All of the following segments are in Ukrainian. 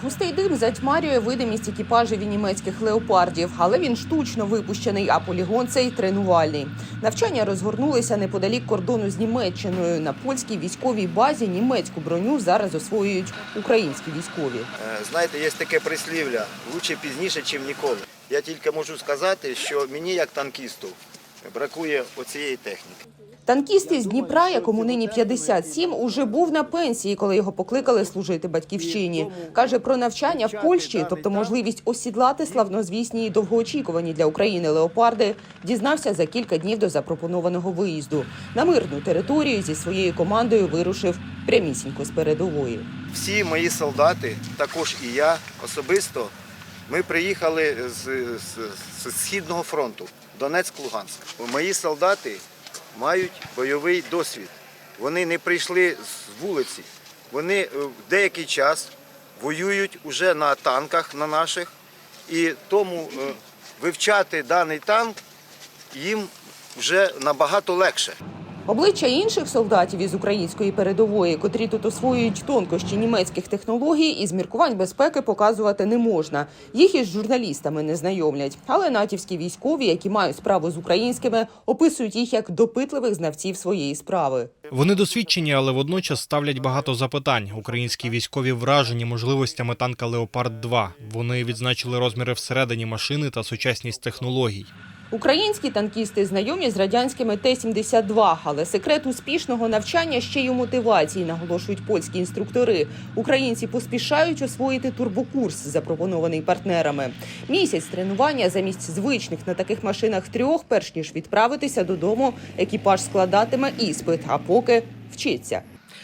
Густий дим затьмарює видимість екіпажів і німецьких леопардів, але він штучно випущений, а полігон цей тренувальний. Навчання розгорнулися неподалік кордону з Німеччиною. На польській військовій базі німецьку броню зараз освоюють українські військові. Е, Знаєте, є таке прислів'я лучше пізніше, ніж ніколи. Я тільки можу сказати, що мені, як танкісту, бракує оцієї техніки. Танкіст із Дніпра, якому нині 57, уже був на пенсії, коли його покликали служити батьківщині. Каже про навчання в Польщі, тобто можливість осідлати славнозвісні і довгоочікувані для України леопарди, дізнався за кілька днів до запропонованого виїзду. На мирну територію зі своєю командою вирушив прямісінько з передової. Всі мої солдати, також і я особисто, ми приїхали з, з, з Східного фронту, Донецьк-Луганськ. Мої солдати мають бойовий досвід. Вони не прийшли з вулиці. Вони в деякий час воюють уже на танках на наших, і тому е, вивчати даний танк їм вже набагато легше. Обличчя інших солдатів із української передової, котрі тут освоюють тонкощі німецьких технологій, із міркувань безпеки показувати не можна. Їх із журналістами не знайомлять. Але натівські військові, які мають справу з українськими, описують їх як допитливих знавців своєї справи. Вони досвідчені, але водночас ставлять багато запитань. Українські військові вражені можливостями танка Леопард 2 Вони відзначили розміри всередині машини та сучасність технологій. Українські танкісти знайомі з радянськими Т-72, але секрет успішного навчання ще й у мотивації, наголошують польські інструктори. Українці поспішають освоїти турбокурс, запропонований партнерами. Місяць тренування замість звичних на таких машинах трьох, перш ніж відправитися додому, екіпаж складатиме іспит, а поки вчиться.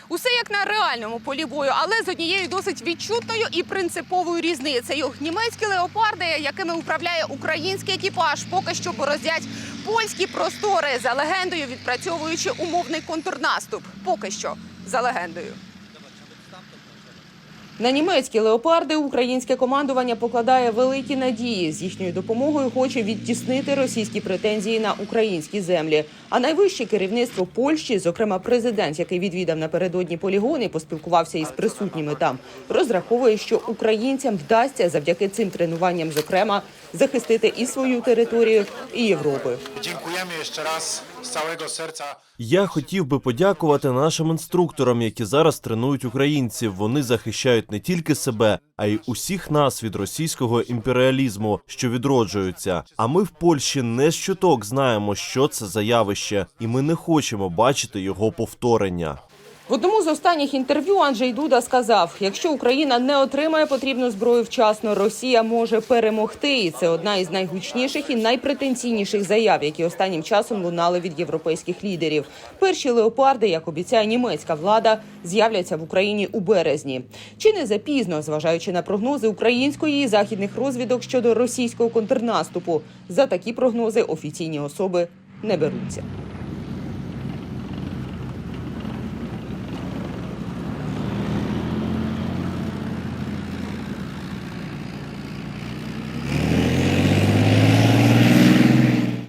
Усе як на реальному полі бою, але з однією досить відчутною і принциповою різницею. Німецькі леопарди, якими управляє український екіпаж, поки що бороздять польські простори за легендою, відпрацьовуючи умовний контрнаступ. Поки що за легендою. На німецькі леопарди українське командування покладає великі надії. З їхньою допомогою хоче відтіснити російські претензії на українські землі. А найвище керівництво Польщі, зокрема президент, який відвідав напередодні полігон і поспілкувався із присутніми там, розраховує, що українцям вдасться завдяки цим тренуванням, зокрема, захистити і свою територію, і Європи. Dziękujemy jeszcze raz z цілого серця. Я хотів би подякувати нашим інструкторам, які зараз тренують українців. Вони захищають не тільки себе, а й усіх нас від російського імперіалізму, що відроджуються. А ми в Польщі не з знаємо, що це за явище, і ми не хочемо бачити його повторення. В одному з останніх інтерв'ю Анджей Дуда сказав: якщо Україна не отримає потрібну зброю вчасно, Росія може перемогти. І це одна із найгучніших і найпретенційніших заяв, які останнім часом лунали від європейських лідерів. Перші леопарди, як обіцяє німецька влада, з'являться в Україні у березні. Чи не запізно, зважаючи на прогнози української і західних розвідок щодо російського контрнаступу, за такі прогнози офіційні особи не беруться.